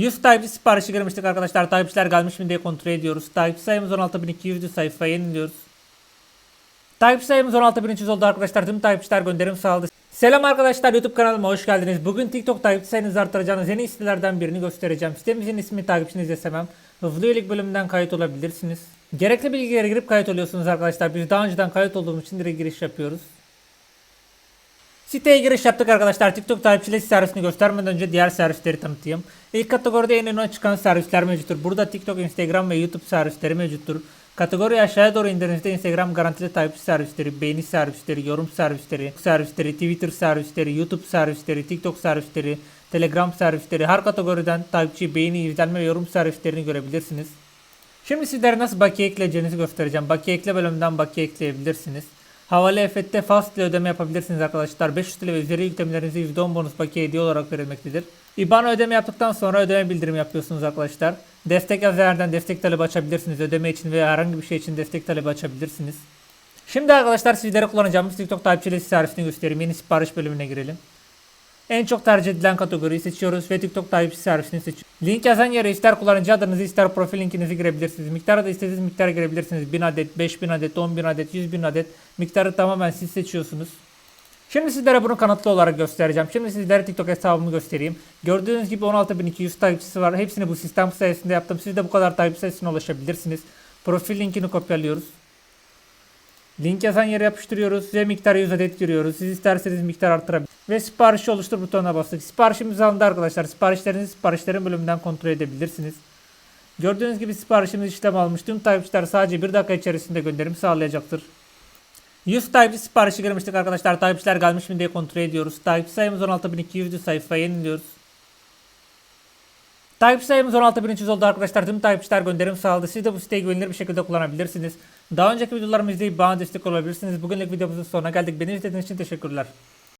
100 takipçi siparişi girmiştik arkadaşlar. Takipçiler gelmiş mi diye kontrol ediyoruz. Takipçi sayımız 16.200'dü sayfaya yeniliyoruz. Takipçi sayımız 16.300 oldu arkadaşlar. Tüm takipçiler gönderim sağladı. Selam arkadaşlar YouTube kanalıma hoş geldiniz. Bugün TikTok takipçi sayınızı artıracağınız yeni sitelerden birini göstereceğim. Sitemizin ismi takipçiniz istemem. Hızlı üyelik bölümünden kayıt olabilirsiniz. Gerekli bilgilere girip kayıt oluyorsunuz arkadaşlar. Biz daha önceden kayıt olduğumuz için direkt giriş yapıyoruz. Siteye giriş yaptık arkadaşlar. TikTok takipçilik servisini göstermeden önce diğer servisleri tanıtayım. İlk kategoride en öne çıkan servisler mevcuttur. Burada TikTok, Instagram ve YouTube servisleri mevcuttur. Kategoriyi aşağıya doğru indirdiğinizde Instagram garantili takipçi servisleri, beğeni servisleri, yorum servisleri, servisleri, Twitter servisleri, YouTube servisleri, TikTok servisleri, Telegram servisleri her kategoriden takipçi, beğeni, izlenme ve yorum servislerini görebilirsiniz. Şimdi sizlere nasıl bakiye ekleyeceğinizi göstereceğim. Bakiye ekle bölümünden bakiye ekleyebilirsiniz. Havalı EFT'te fast ile ödeme yapabilirsiniz arkadaşlar. 500 TL ve üzeri yüklemelerinize %10 bonus bakiye hediye olarak verilmektedir. IBAN ödeme yaptıktan sonra ödeme bildirimi yapıyorsunuz arkadaşlar. Destek yazarlardan destek talebi açabilirsiniz. Ödeme için veya herhangi bir şey için destek talebi açabilirsiniz. Şimdi arkadaşlar sizlere kullanacağımız TikTok takipçilik servisini göstereyim. Yeni sipariş bölümüne girelim. En çok tercih edilen kategoriyi seçiyoruz ve TikTok takipçi servisini seçiyoruz. Link yazan yere ister kullanıcı adınızı ister profil linkinizi girebilirsiniz. Miktarı da istediğiniz miktar girebilirsiniz. 1000 adet, 5000 adet, 10000 adet, 100.000 adet. Miktarı tamamen siz seçiyorsunuz. Şimdi sizlere bunu kanıtlı olarak göstereceğim. Şimdi sizlere TikTok hesabımı göstereyim. Gördüğünüz gibi 16.200 takipçisi var. Hepsini bu sistem sayesinde yaptım. Siz de bu kadar takipçi sayısına ulaşabilirsiniz. Profil linkini kopyalıyoruz. Link yazan yere yapıştırıyoruz ve miktarı 100 adet giriyoruz. Siz isterseniz miktar arttırabilirsiniz. Ve siparişi oluştur butonuna bastık. Siparişimiz alındı arkadaşlar. Siparişlerinizi siparişlerin bölümünden kontrol edebilirsiniz. Gördüğünüz gibi siparişimiz işlem almış. Tüm takipçiler sadece 1 dakika içerisinde gönderim sağlayacaktır. 100 takipçi siparişi girmiştik arkadaşlar. Takipçiler gelmiş mi diye kontrol ediyoruz. Takipçi sayımız 16.200'dü sayfaya yeniliyoruz. Takipçi sayımız 16.300 oldu arkadaşlar. Tüm takipçiler gönderim sağladı. Siz de bu siteyi güvenilir bir şekilde kullanabilirsiniz. Daha önceki videolarımı izleyip bana destek olabilirsiniz. Bugünlük videomuzun sonuna geldik. Beni izlediğiniz için teşekkürler.